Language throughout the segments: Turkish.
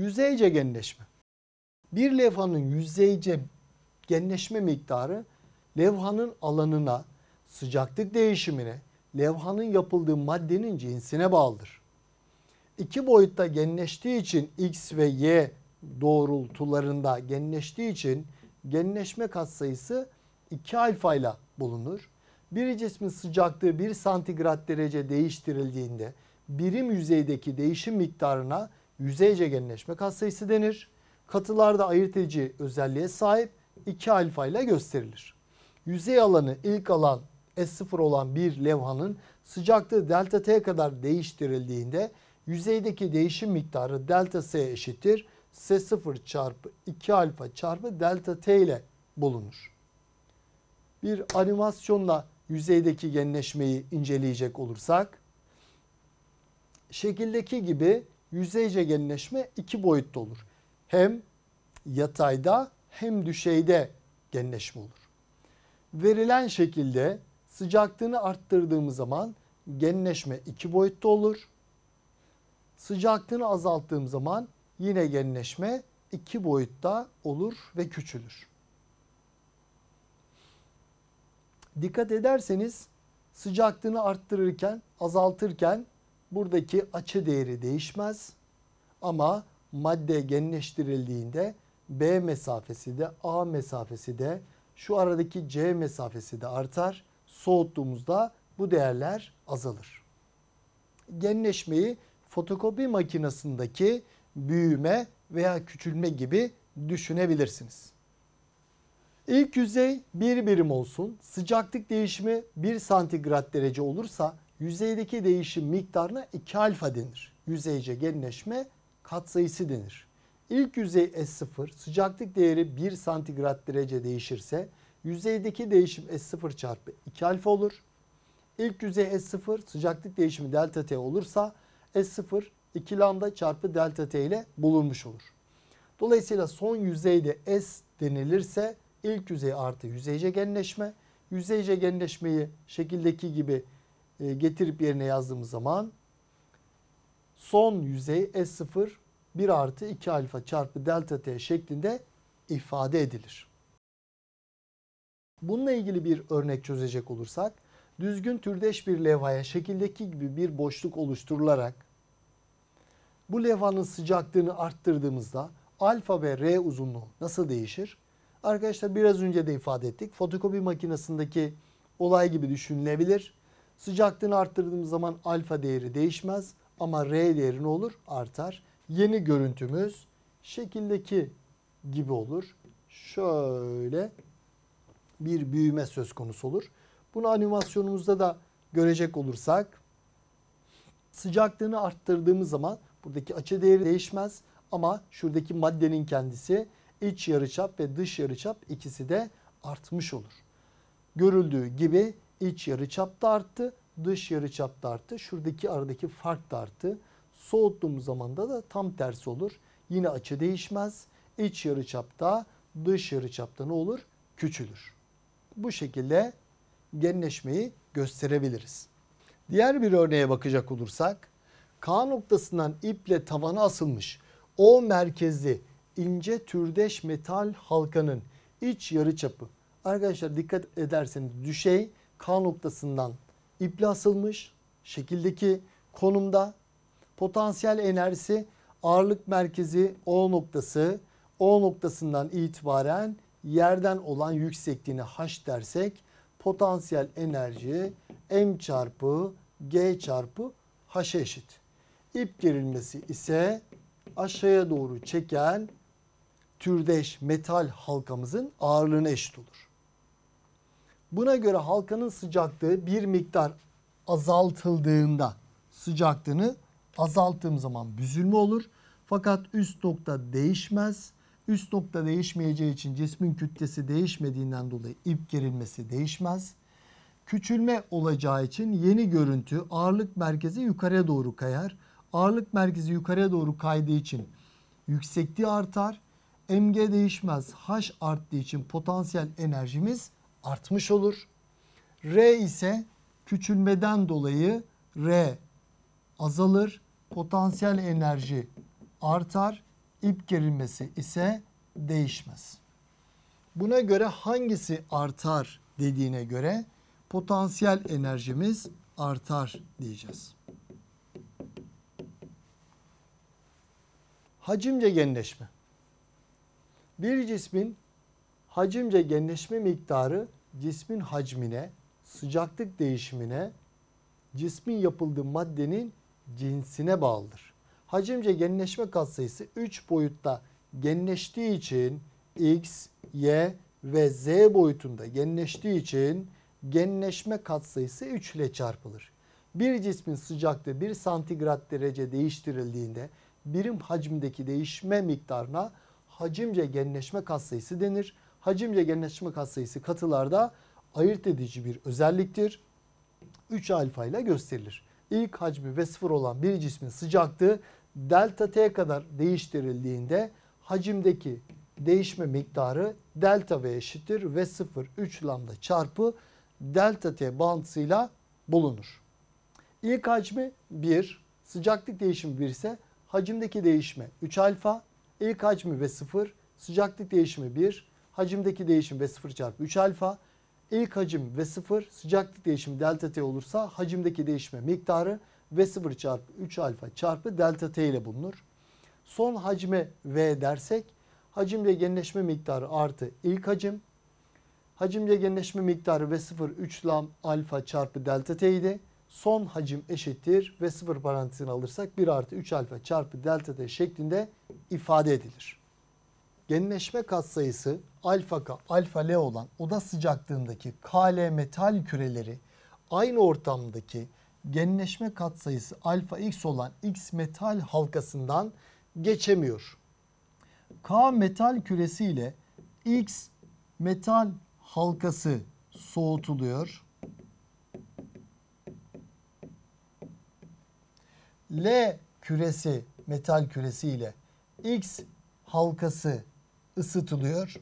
Yüzeyce genleşme. Bir levhanın yüzeyce genleşme miktarı levhanın alanına, sıcaklık değişimine, levhanın yapıldığı maddenin cinsine bağlıdır. İki boyutta genleştiği için x ve y doğrultularında genleştiği için genleşme katsayısı 2 alfa ile bulunur. Bir cismin sıcaklığı 1 santigrat derece değiştirildiğinde birim yüzeydeki değişim miktarına yüzeyce genleşme katsayısı denir. Katılarda ayırt edici özelliğe sahip 2 alfa ile gösterilir. Yüzey alanı ilk alan S0 olan bir levhanın sıcaklığı delta T kadar değiştirildiğinde yüzeydeki değişim miktarı delta S eşittir. S0 çarpı 2 alfa çarpı delta T ile bulunur. Bir animasyonla yüzeydeki genleşmeyi inceleyecek olursak şekildeki gibi yüzeyce genleşme iki boyutlu olur. Hem yatayda hem düşeyde genleşme olur. Verilen şekilde sıcaklığını arttırdığımız zaman genleşme iki boyutlu olur. Sıcaklığını azalttığım zaman yine genleşme iki boyutta olur ve küçülür. Dikkat ederseniz sıcaklığını arttırırken, azaltırken buradaki açı değeri değişmez. Ama madde genleştirildiğinde B mesafesi de A mesafesi de şu aradaki C mesafesi de artar. Soğuttuğumuzda bu değerler azalır. Genleşmeyi fotokopi makinesindeki büyüme veya küçülme gibi düşünebilirsiniz. İlk yüzey bir birim olsun. Sıcaklık değişimi 1 santigrat derece olursa yüzeydeki değişim miktarına 2 alfa denir. Yüzeyce genleşme katsayısı denir. İlk yüzey S0 sıcaklık değeri 1 santigrat derece değişirse yüzeydeki değişim S0 çarpı 2 alfa olur. İlk yüzey S0 sıcaklık değişimi delta T olursa S0 2 lambda çarpı delta T ile bulunmuş olur. Dolayısıyla son yüzeyde S denilirse ilk yüzey artı yüzeyce genleşme. Yüzeyce genleşmeyi şekildeki gibi getirip yerine yazdığımız zaman son yüzey S0 1 artı 2 alfa çarpı delta T şeklinde ifade edilir. Bununla ilgili bir örnek çözecek olursak düzgün türdeş bir levhaya şekildeki gibi bir boşluk oluşturularak bu levhanın sıcaklığını arttırdığımızda alfa ve R uzunluğu nasıl değişir? Arkadaşlar biraz önce de ifade ettik. Fotokopi makinesindeki olay gibi düşünülebilir. Sıcaklığını arttırdığımız zaman alfa değeri değişmez ama R değeri ne olur? Artar. Yeni görüntümüz şekildeki gibi olur. Şöyle bir büyüme söz konusu olur. Bunu animasyonumuzda da görecek olursak sıcaklığını arttırdığımız zaman buradaki açı değeri değişmez ama şuradaki maddenin kendisi iç yarıçap ve dış yarıçap ikisi de artmış olur. Görüldüğü gibi iç yarıçap da arttı, dış yarıçap da arttı. Şuradaki aradaki fark da arttı. Soğuttuğumuz zaman da tam tersi olur. Yine açı değişmez. İç yarıçapta, dış yarıçapta ne olur? Küçülür. Bu şekilde genleşmeyi gösterebiliriz. Diğer bir örneğe bakacak olursak K noktasından iple tavana asılmış O merkezli ince türdeş metal halkanın iç yarıçapı. Arkadaşlar dikkat ederseniz düşey K noktasından iple asılmış şekildeki konumda potansiyel enerjisi ağırlık merkezi O noktası O noktasından itibaren yerden olan yüksekliğini H dersek potansiyel enerji M çarpı G çarpı H eşit. İp gerilmesi ise aşağıya doğru çeken türdeş metal halkamızın ağırlığına eşit olur. Buna göre halkanın sıcaklığı bir miktar azaltıldığında sıcaklığını azalttığım zaman büzülme olur. Fakat üst nokta değişmez. Üst nokta değişmeyeceği için cismin kütlesi değişmediğinden dolayı ip gerilmesi değişmez. Küçülme olacağı için yeni görüntü ağırlık merkezi yukarıya doğru kayar. Ağırlık merkezi yukarıya doğru kaydığı için yüksekliği artar. MG değişmez. H arttığı için potansiyel enerjimiz artmış olur. R ise küçülmeden dolayı R azalır. Potansiyel enerji artar. ip gerilmesi ise değişmez. Buna göre hangisi artar dediğine göre potansiyel enerjimiz artar diyeceğiz. Hacimce genleşme. Bir cismin hacimce genleşme miktarı cismin hacmine, sıcaklık değişimine, cismin yapıldığı maddenin cinsine bağlıdır. Hacimce genleşme katsayısı 3 boyutta genleştiği için x, y ve z boyutunda genleştiği için genleşme katsayısı 3 ile çarpılır. Bir cismin sıcaklığı 1 santigrat derece değiştirildiğinde birim hacimdeki değişme miktarına hacimce genleşme katsayısı denir. Hacimce genleşme katsayısı katılarda ayırt edici bir özelliktir. 3 alfa ile gösterilir. İlk hacmi ve sıfır olan bir cismin sıcaklığı delta t kadar değiştirildiğinde hacimdeki değişme miktarı delta v eşittir ve 0 3 lambda çarpı delta t bağıntısıyla bulunur. İlk hacmi 1, sıcaklık değişimi 1 ise hacimdeki değişme 3 alfa, ilk hacmi ve 0, sıcaklık değişimi 1, hacimdeki değişim ve 0 çarpı 3 alfa, ilk hacim ve 0, sıcaklık değişimi delta t olursa hacimdeki değişme miktarı ve 0 çarpı 3 alfa çarpı delta t ile bulunur. Son hacme v dersek hacimle genleşme miktarı artı ilk hacim, hacimle genleşme miktarı ve 0 3 lam alfa çarpı delta t idi. Son hacim eşittir ve 0 parantezini alırsak 1 artı 3 alfa çarpı delta t şeklinde ifade edilir. Genleşme katsayısı alfa K, alfa L olan oda sıcaklığındaki KL metal küreleri aynı ortamdaki genleşme katsayısı alfa X olan X metal halkasından geçemiyor. K metal küresi ile X metal halkası soğutuluyor. L küresi metal küresi ile X halkası ısıtılıyor.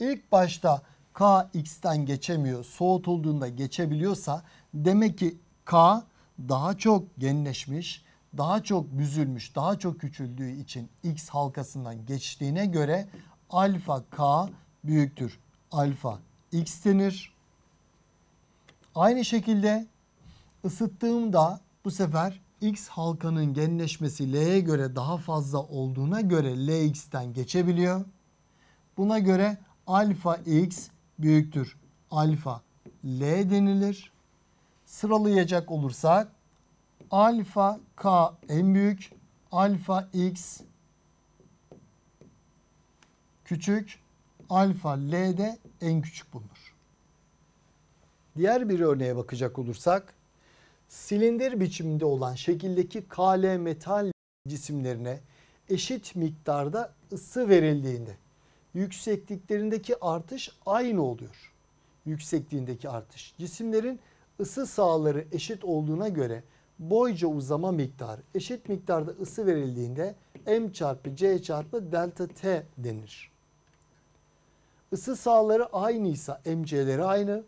İlk başta K X'ten geçemiyor. Soğutulduğunda geçebiliyorsa demek ki K daha çok genleşmiş, daha çok büzülmüş, daha çok küçüldüğü için X halkasından geçtiğine göre alfa K büyüktür. Alfa X denir. Aynı şekilde ısıttığımda bu sefer X halkanın genleşmesi L'ye göre daha fazla olduğuna göre Lx'ten geçebiliyor. Buna göre alfa X büyüktür. Alfa L denilir. Sıralayacak olursak alfa K en büyük, alfa X küçük, alfa L de en küçük bulunur. Diğer bir örneğe bakacak olursak silindir biçiminde olan şekildeki KL metal cisimlerine eşit miktarda ısı verildiğinde yüksekliklerindeki artış aynı oluyor. Yüksekliğindeki artış. Cisimlerin ısı sahaları eşit olduğuna göre boyca uzama miktarı eşit miktarda ısı verildiğinde m çarpı c çarpı delta t denir. Isı sahaları aynıysa mc'leri aynı,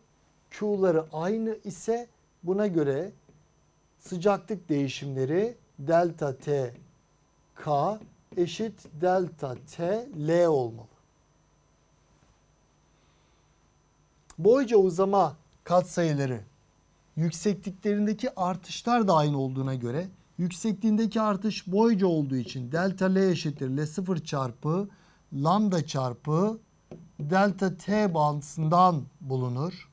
q'ları aynı ise buna göre sıcaklık değişimleri delta t k eşit delta t l olmalı. Boyca uzama katsayıları yüksekliklerindeki artışlar da aynı olduğuna göre yüksekliğindeki artış boyca olduğu için delta L eşittir L0 çarpı lambda çarpı delta T bağıntısından bulunur.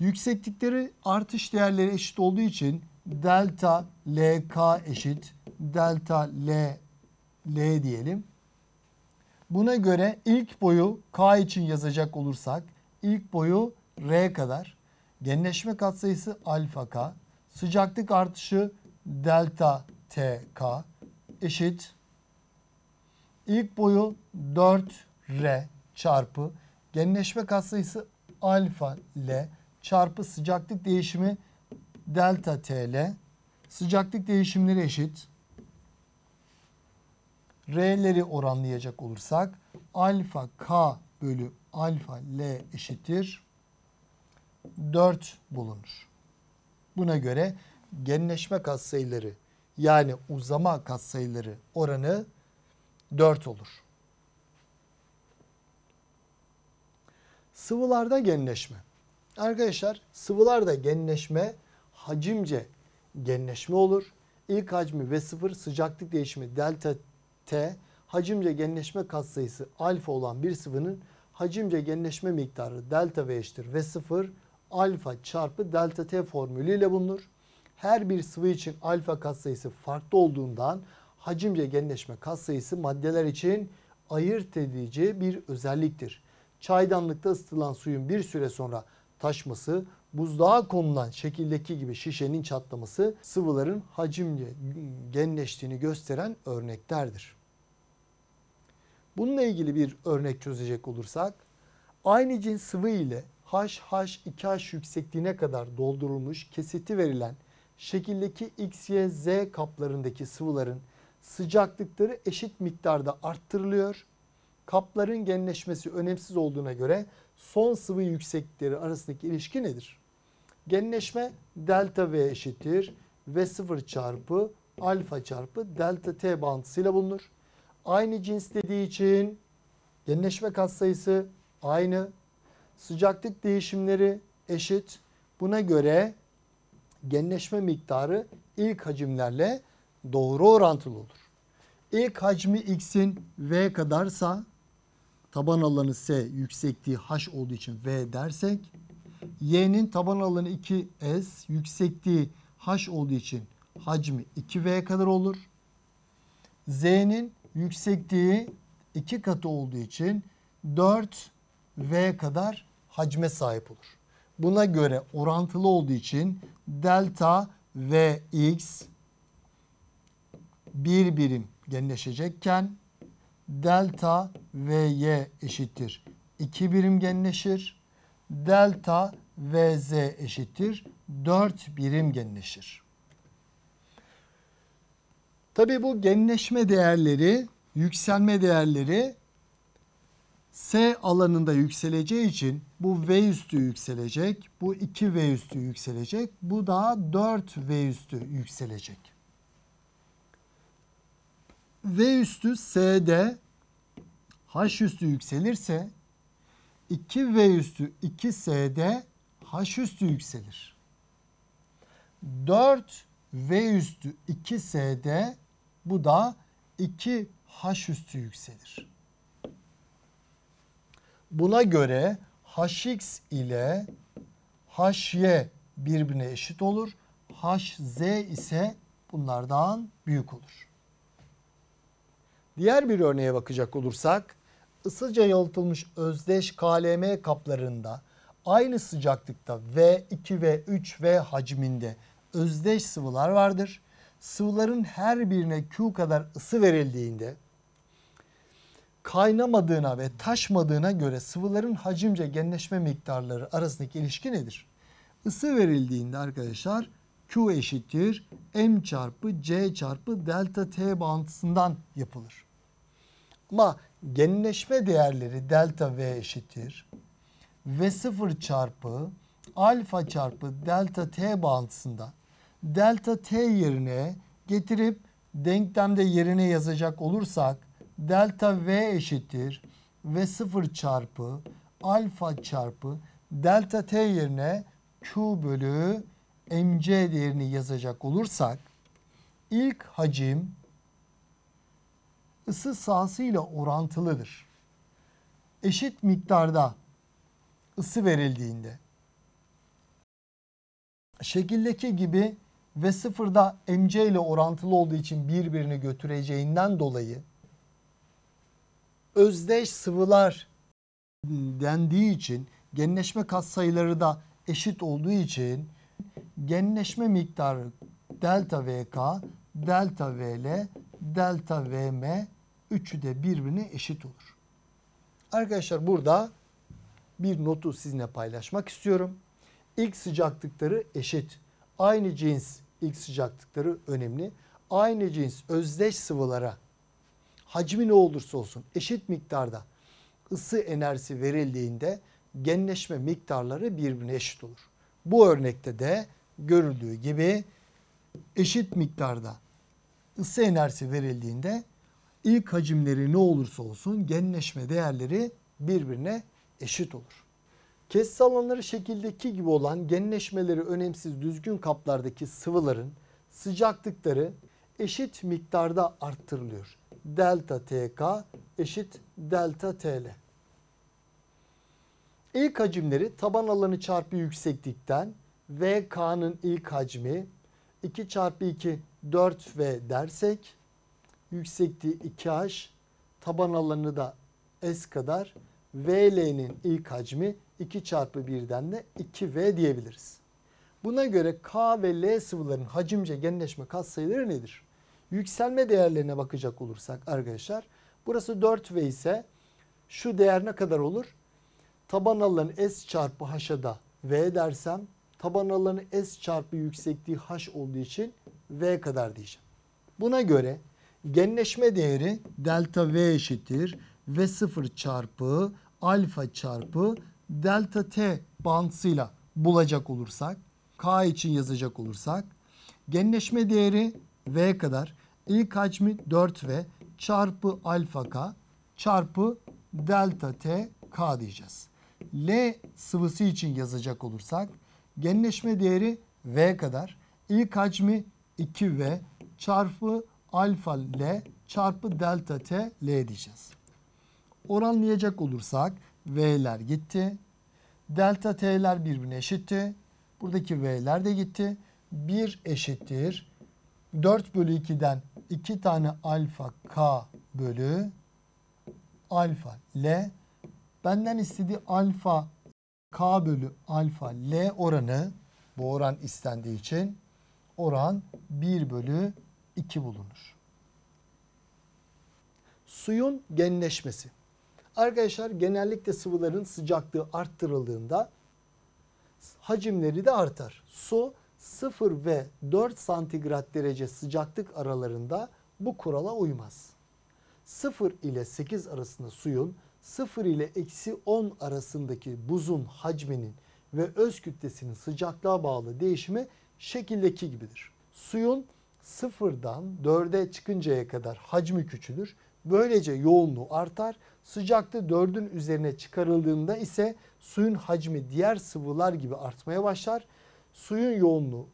Yükseklikleri artış değerleri eşit olduğu için delta LK eşit delta L L diyelim. Buna göre ilk boyu K için yazacak olursak ilk boyu R kadar. Genleşme katsayısı alfa K. Sıcaklık artışı delta T K eşit. İlk boyu 4 R çarpı genleşme katsayısı alfa L çarpı sıcaklık değişimi delta TL. Sıcaklık değişimleri eşit. R'leri oranlayacak olursak alfa K bölü alfa L eşittir 4 bulunur. Buna göre genleşme katsayıları Yani uzama katsayıları oranı 4 olur. Sıvılarda genleşme. Arkadaşlar sıvılarda genleşme hacimce genleşme olur. İlk hacmi V0 sıcaklık değişimi delta T hacimce genleşme katsayısı alfa olan bir sıvının hacimce genleşme miktarı delta V eşittir V0 alfa çarpı delta T formülüyle bulunur. Her bir sıvı için alfa katsayısı farklı olduğundan hacimce genleşme katsayısı maddeler için ayırt edici bir özelliktir. Çaydanlıkta ısıtılan suyun bir süre sonra taşması, buzluğa konulan şekildeki gibi şişenin çatlaması sıvıların hacimce genleştiğini gösteren örneklerdir. Bununla ilgili bir örnek çözecek olursak aynı cins sıvı ile HH2H yüksekliğine kadar doldurulmuş kesiti verilen şekildeki X, Y, Z kaplarındaki sıvıların sıcaklıkları eşit miktarda arttırılıyor. Kapların genleşmesi önemsiz olduğuna göre son sıvı yükseklikleri arasındaki ilişki nedir? Genleşme delta V eşittir. V0 çarpı alfa çarpı delta T bağıntısıyla bulunur. Aynı cins dediği için genleşme katsayısı aynı. Sıcaklık değişimleri eşit. Buna göre genleşme miktarı ilk hacimlerle doğru orantılı olur. İlk hacmi x'in v kadarsa taban alanı s yüksekliği h olduğu için v dersek y'nin taban alanı 2s yüksekliği h olduğu için hacmi 2v kadar olur. z'nin yüksekliği 2 katı olduğu için 4v kadar hacme sahip olur. Buna göre orantılı olduğu için delta Vx bir birim genleşecekken delta Vy eşittir 2 birim genleşir. Delta Vz eşittir 4 birim genleşir. Tabi bu genleşme değerleri, yükselme değerleri S alanında yükseleceği için bu V üstü yükselecek. Bu 2 V üstü yükselecek. Bu da 4 V üstü yükselecek. V üstü S'de H üstü yükselirse 2 V üstü 2 S'de H üstü yükselir. 4 V üstü 2 S'de bu da 2 H üstü yükselir. Buna göre hx ile hy birbirine eşit olur. hz ise bunlardan büyük olur. Diğer bir örneğe bakacak olursak ısıca yalıtılmış özdeş KLM kaplarında aynı sıcaklıkta V2 ve 3V hacminde özdeş sıvılar vardır. Sıvıların her birine Q kadar ısı verildiğinde kaynamadığına ve taşmadığına göre sıvıların hacimce genleşme miktarları arasındaki ilişki nedir? Isı verildiğinde arkadaşlar Q eşittir M çarpı C çarpı delta T bağıntısından yapılır. Ama genleşme değerleri delta V eşittir. V0 çarpı alfa çarpı delta T bağıntısında delta T yerine getirip denklemde yerine yazacak olursak delta V eşittir V sıfır çarpı alfa çarpı delta T yerine Q bölü MC değerini yazacak olursak ilk hacim ısı sahası orantılıdır. Eşit miktarda ısı verildiğinde şekildeki gibi ve sıfırda MC ile orantılı olduğu için birbirini götüreceğinden dolayı özdeş sıvılar dendiği için genleşme katsayıları da eşit olduğu için genleşme miktarı delta VK, delta VL, delta VM üçü de birbirine eşit olur. Arkadaşlar burada bir notu sizinle paylaşmak istiyorum. İlk sıcaklıkları eşit. Aynı cins ilk sıcaklıkları önemli. Aynı cins özdeş sıvılara hacmi ne olursa olsun eşit miktarda ısı enerjisi verildiğinde genleşme miktarları birbirine eşit olur. Bu örnekte de görüldüğü gibi eşit miktarda ısı enerjisi verildiğinde ilk hacimleri ne olursa olsun genleşme değerleri birbirine eşit olur. Kesit alanları şekildeki gibi olan genleşmeleri önemsiz düzgün kaplardaki sıvıların sıcaklıkları eşit miktarda arttırılıyor. Delta TK eşit delta TL. İlk hacimleri taban alanı çarpı yükseklikten VK'nın ilk hacmi 2 çarpı 2 4V dersek yüksekliği 2H taban alanı da S kadar VL'nin ilk hacmi 2 çarpı 1'den de 2V diyebiliriz. Buna göre K ve L sıvıların hacimce genleşme katsayıları nedir? Yükselme değerlerine bakacak olursak arkadaşlar burası 4V ise şu değer ne kadar olur? Taban alanı S çarpı H'a da V dersem taban alanı S çarpı yüksekliği H olduğu için V kadar diyeceğim. Buna göre genleşme değeri delta V eşittir V0 çarpı alfa çarpı delta T bağıntısıyla bulacak olursak K için yazacak olursak genleşme değeri V kadar ilk hacmi 4V çarpı alfa K çarpı delta T K diyeceğiz. L sıvısı için yazacak olursak genleşme değeri V kadar ilk hacmi 2V çarpı alfa L çarpı delta T L diyeceğiz. Oranlayacak olursak V'ler gitti. Delta T'ler birbirine eşitti. Buradaki V'ler de gitti. 1 eşittir. 4 bölü 2'den 2 tane alfa K bölü alfa L. Benden istediği alfa K bölü alfa L oranı bu oran istendiği için oran 1 bölü 2 bulunur. Suyun genleşmesi. Arkadaşlar genellikle sıvıların sıcaklığı arttırıldığında hacimleri de artar. Su 0 ve 4 santigrat derece sıcaklık aralarında bu kurala uymaz. 0 ile 8 arasında suyun 0 ile eksi 10 arasındaki buzun hacminin ve öz kütlesinin sıcaklığa bağlı değişimi şekildeki gibidir. Suyun sıfırdan 4'e çıkıncaya kadar hacmi küçülür. Böylece yoğunluğu artar. Sıcaklığı 4'ün üzerine çıkarıldığında ise suyun hacmi diğer sıvılar gibi artmaya başlar. Suyun yoğunluğu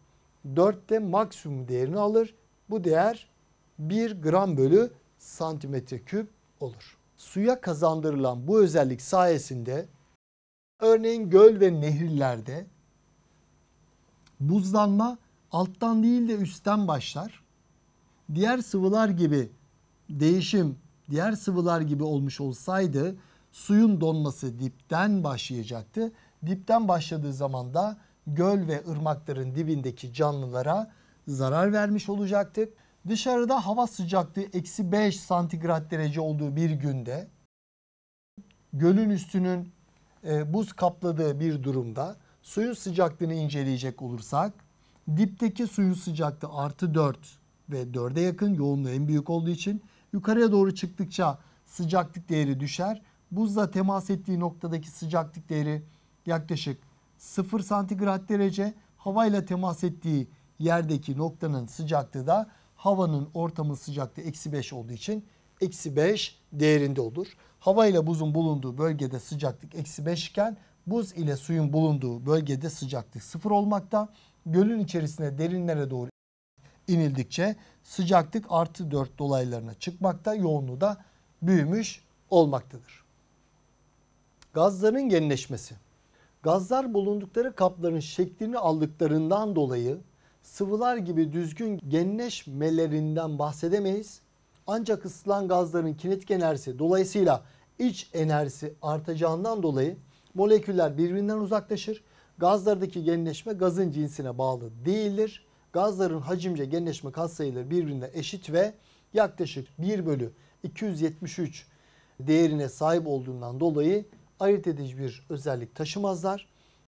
4'te maksimum değerini alır. Bu değer 1 gram bölü santimetre küp olur. Suya kazandırılan bu özellik sayesinde örneğin göl ve nehirlerde buzlanma alttan değil de üstten başlar. Diğer sıvılar gibi değişim diğer sıvılar gibi olmuş olsaydı suyun donması dipten başlayacaktı. Dipten başladığı zaman da göl ve ırmakların dibindeki canlılara zarar vermiş olacaktık. Dışarıda hava sıcaklığı eksi 5 santigrat derece olduğu bir günde gölün üstünün e, buz kapladığı bir durumda suyun sıcaklığını inceleyecek olursak dipteki suyun sıcaklığı artı 4 ve 4'e yakın yoğunluğu en büyük olduğu için yukarıya doğru çıktıkça sıcaklık değeri düşer. Buzla temas ettiği noktadaki sıcaklık değeri yaklaşık 0 santigrat derece. Havayla temas ettiği yerdeki noktanın sıcaklığı da havanın ortamın sıcaklığı eksi 5 olduğu için eksi 5 değerinde olur. Hava ile buzun bulunduğu bölgede sıcaklık eksi 5 iken buz ile suyun bulunduğu bölgede sıcaklık 0 olmakta. Gölün içerisine derinlere doğru inildikçe sıcaklık artı 4 dolaylarına çıkmakta. Yoğunluğu da büyümüş olmaktadır. Gazların genleşmesi. Gazlar bulundukları kapların şeklini aldıklarından dolayı sıvılar gibi düzgün genleşmelerinden bahsedemeyiz. Ancak ısıtılan gazların kinetik enerjisi dolayısıyla iç enerjisi artacağından dolayı moleküller birbirinden uzaklaşır. Gazlardaki genleşme gazın cinsine bağlı değildir. Gazların hacimce genleşme katsayıları birbirine eşit ve yaklaşık 1 bölü 273 değerine sahip olduğundan dolayı ayırt edici bir özellik taşımazlar.